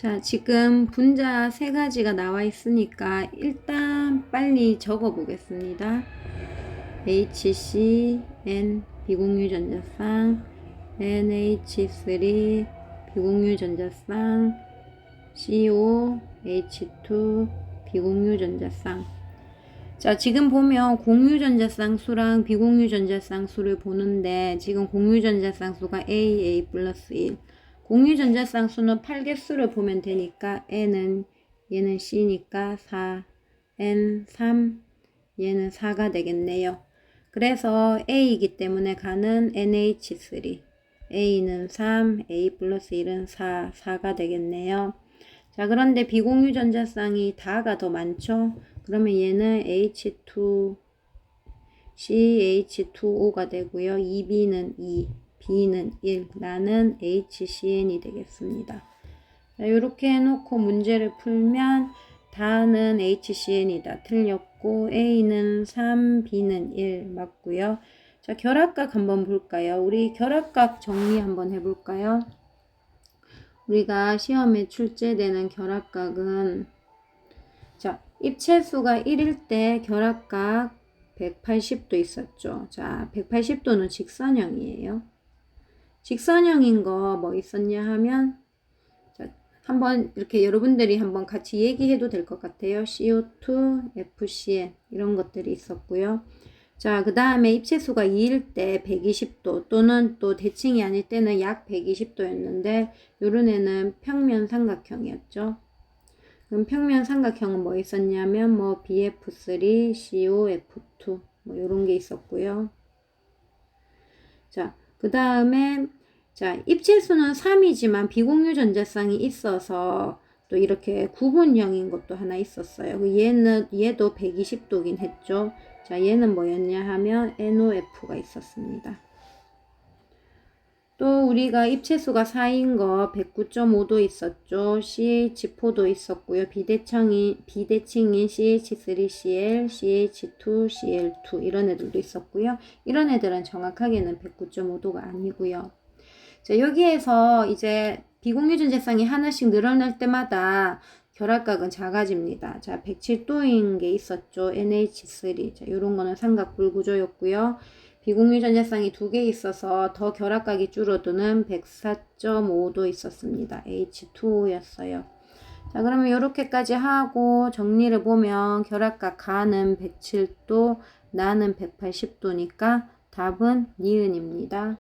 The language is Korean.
자, 지금 분자 세 가지가 나와 있으니까 일단 빨리 적어 보겠습니다. HCN 비공유 전자쌍, NH3 비공유 전자쌍, CO, H2 비공유 전자쌍. 자, 지금 보면 공유 전자쌍 수랑 비공유 전자쌍 수를 보는데 지금 공유 전자쌍 수가 A, A 플러스 1. 공유 전자 쌍 수는 8개수를 보면 되니까 N은 얘는 C니까 4, N 3, 얘는 4가 되겠네요. 그래서 A이기 때문에 가는 NH3. A는 3, A 플러스 1은 4, 4가 되겠네요. 자, 그런데 비공유 전자쌍이 다가 더 많죠? 그러면 얘는 H2, CH2O가 되고요. 2B는 2, B는 1, 나는 HCN이 되겠습니다. 자, 이렇게 해놓고 문제를 풀면 다는 HCN이다. 틀렸고 A는 3, B는 1 맞고요. 자, 결합각 한번 볼까요? 우리 결합각 정리 한번 해볼까요? 우리가 시험에 출제되는 결합각은 자, 입체수가 1일 때 결합각 180도 있었죠. 자, 180도는 직선형이에요. 직선형인 거 뭐 있었냐 하면 자, 한번 이렇게 여러분들이 한번 같이 얘기해도 될 것 같아요. CO2, FCN 이런 것들이 있었고요. 자, 그 다음에 입체수가 2일 때 120도 또는 또 대칭이 아닐 때는 약 120도였는데 요런 애는 평면 삼각형이었죠. 그럼 평면 삼각형은 뭐 있었냐면 뭐 BF3, COF2 뭐 요런 게 있었고요. 자, 그 다음에 자, 입체수는 3이지만 비공유 전자쌍이 있어서 또 이렇게 구분형인 것도 하나 있었어요. 그 얘는 얘도 120도긴 했죠. 자, 얘는 뭐였냐 하면 NOF가 있었습니다. 또 우리가 입체수가 4인 거 109.5도 있었죠. CH4도 있었고요. 비대칭인, 비대칭인 CH3CL, CH2CL2 이런 애들도 있었고요. 이런 애들은 정확하게는 109.5도가 아니고요. 자, 여기에서 이제 비공유 전자쌍이 하나씩 늘어날 때마다 결합각은 작아집니다. 자, 107도인 게 있었죠. NH3. 자, 요런 거는 삼각불 구조였고요. 비공유 전자쌍이 두 개 있어서 더 결합각이 줄어드는 104.5도 있었습니다. H2O였어요. 자, 그러면 이렇게까지 하고 정리를 보면 결합각 가는 107도, 나는 180도니까 답은 니은입니다.